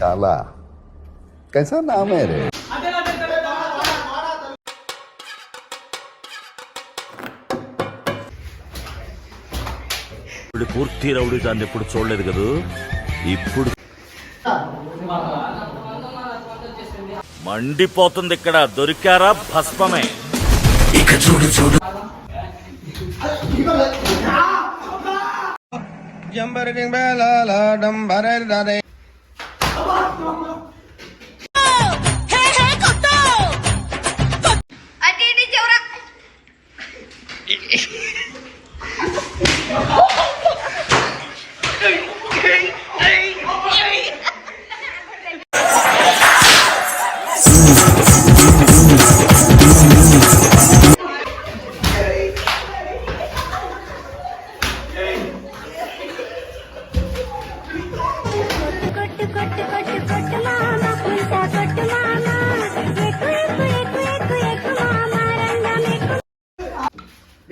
काला कैसा नाम है रे ఇప్పుడు పూర్తి రౌడీ దాన్ని ఎప్పుడు చూడలేదు కదూ ఇప్పుడు మండిపోతుంది ఇక్కడ దొరికారా భస్మమే ఇక చూడు చూడు అటు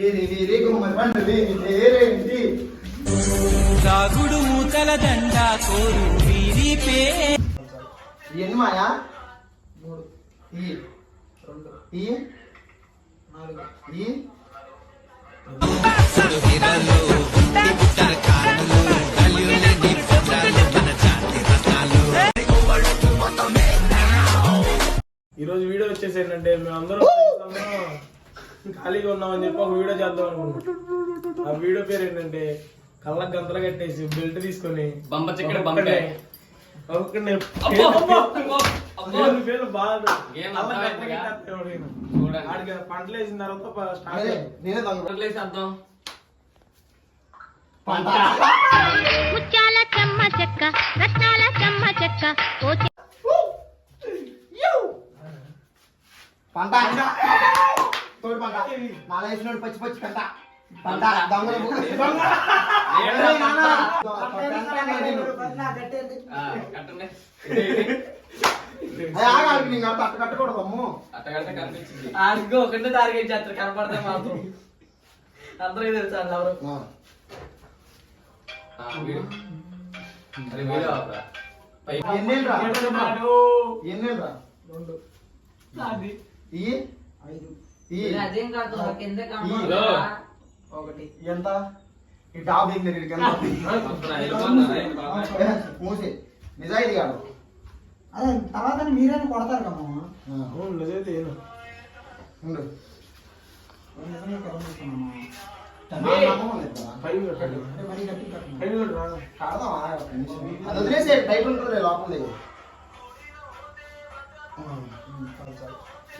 వీరి మూతల దండ కోరు వీరి పే ఎన్ని మాయా మూడు ఈ రెండు ఈ నాలుగు ఈ ఈరోజు వీడియో వచ్చేసి ఏంటంటే మేము అందరం ఖాళీగా ఉన్నామని చెప్పి ఒక వీడియో చేద్దాం అనుకుంటున్నాం. ఆ వీడియో పేరు ఏంటంటే కళ్ళకు గంతలు కట్టేసి బెల్ట్ తీసుకొని బంప చిక్కడ బంపే. ఒక్కడే. పేరు పంటలు వేసిన తర్వాత పంట. ముత్యాల చెమ్మ చెక్క రత్నాల చెమ్మ చెక్క పంట. తోడు పంట. నాలుగు వేసినోడు పచ్చి పచ్చి పంట. పంట దొంగలు అట్ట కట్టకూడదు అమ్ము. అట్ట కడితే కనిపించింది. ఆడికి ఒకటే టార్గెట్ చేస్తారు కనపడితే మాత్రం అందరికీ తెలుసు ఎవరు. రెండు. ఐదు. అదేం కాదు కింద ఇదో. ఒకటి ఎంత ఈ టాప్? మూసి నిజాయితీ కాదు అదే తర్వాత మీరైనా కొడతారు కమ్మా ఆ, అవును, నిజమైతే ఏను. ఉండు నిజంగా కలుగుతున్నామా నా నమ్మకం లేదు కదా. పైన పెట్టండి. అంటే మరీ గట్టి కట్టమా పైన పెట్టరా. కాడదామా? ఒక్క నిమిషం. అది వదిలేసే టైట్ ఉంటుంది లోపల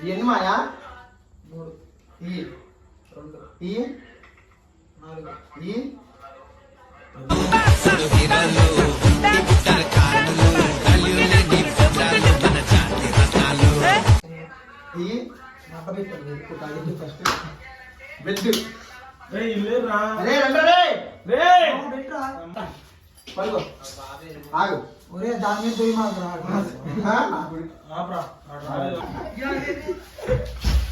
ఎన్ని మాయా మూడు. ఈ రెండు. ఈ నాలుగు. ఈ ఈ మాట పెట్టారు ఎక్కువ తాగింది ఫస్ట్ బెడ్. రేయ్, ఇల్లేరా. అరే రండి రే రేయ్. పెట్టరా పడుకో. ఆగు. ఒరే దాని మీద పోయి మాకు రా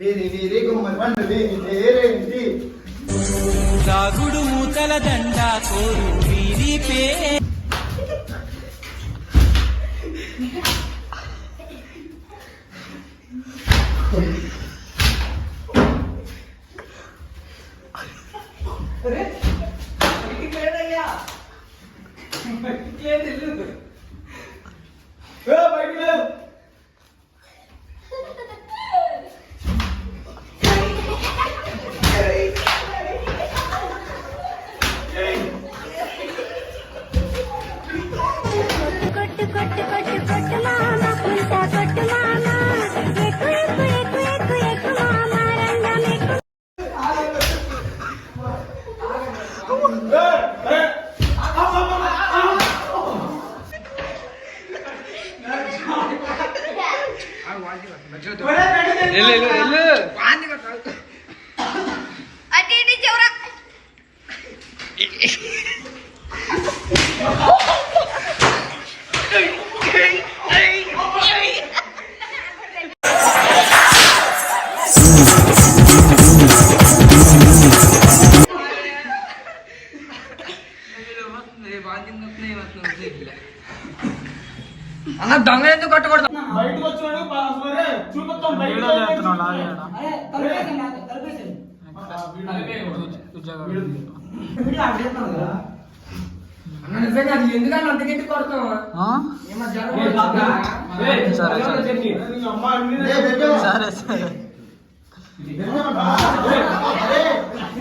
వీరి వీరి గుమ్మడి పండు వీరి పేరేంటి దాగుడు మూతల దండ కోరు వీరి పే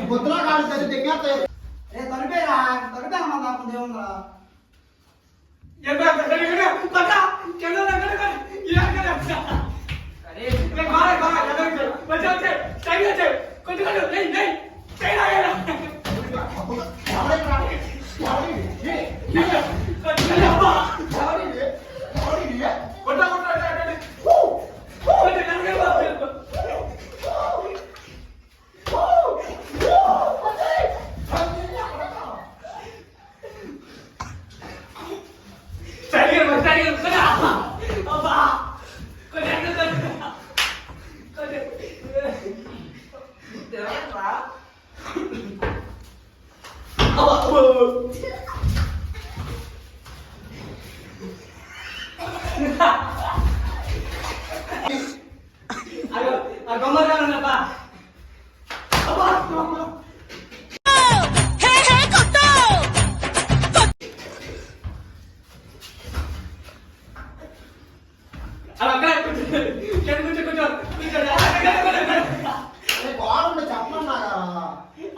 పొద్దున కాదు సరే దగ్గర ఏ తలపేరా తలపేరా మా నాకు దేవుందా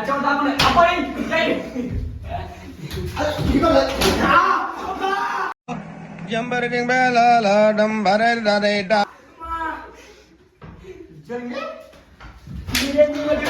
తప్పడు తప్పడు తీయలో ఎవరు బయటకు వచ్చింది ఒరే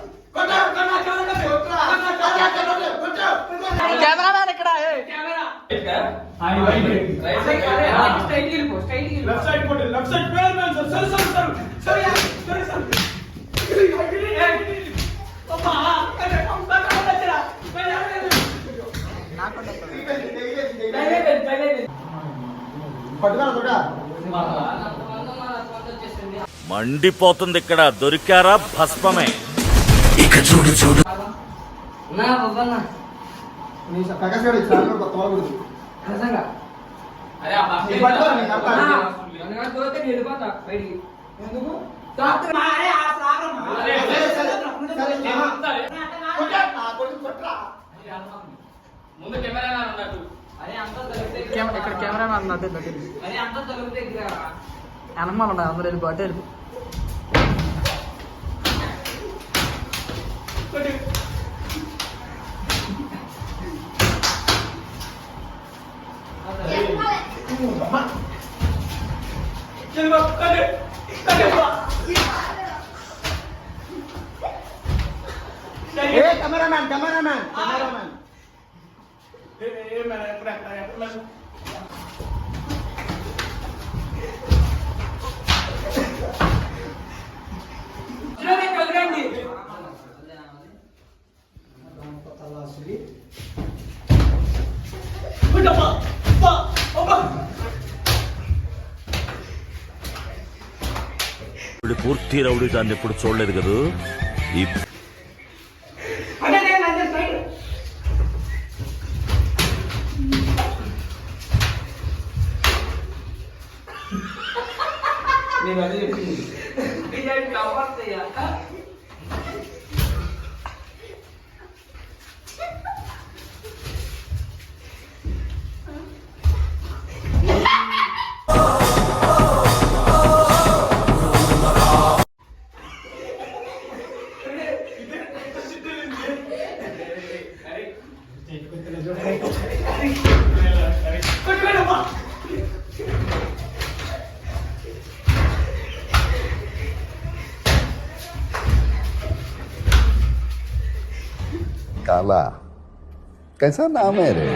మండిపోతుంది ఇక్కడ దొరికారా భస్మమే. పట్టుకోవాలి చూడ భస్మమే నా బాబన్నా నీ ప్రకాష్ గారు ఇచ్చిన కొత్త వాళ్ళు కూడా నిజంగా? అరే ఆ బస్ నీ పట్టుకో, నీ కడతా. వెళ్ళిపోతా బయటికి. ఎందుకు? డాక్టర్ అరే ఆ సాగరం. అరే, సరే, సరే, సరే, ఆహా. కొట్రా, నా కొడుకు కొట్రా. ముందు కెమెరా ఉన్నట్టు. అరే అంతా దొరికితే ఇక్కడ కెమెరా అన్నట్టు అరే అంతా దొరికితే అనమాన అందరూ వెళ్ళిపోతే వెళ్ళిపో. ఏ కెమెరామ్యాన్ కెమెరామ్యాన్ కెమెరామ్యాన్ ఏ- ఏ పూర్తి రౌడీ దాన్ని ఎప్పుడు చూడలేదు కదూ? ఈ నేను అదే చెప్పింది. साला कैसा नाम है रे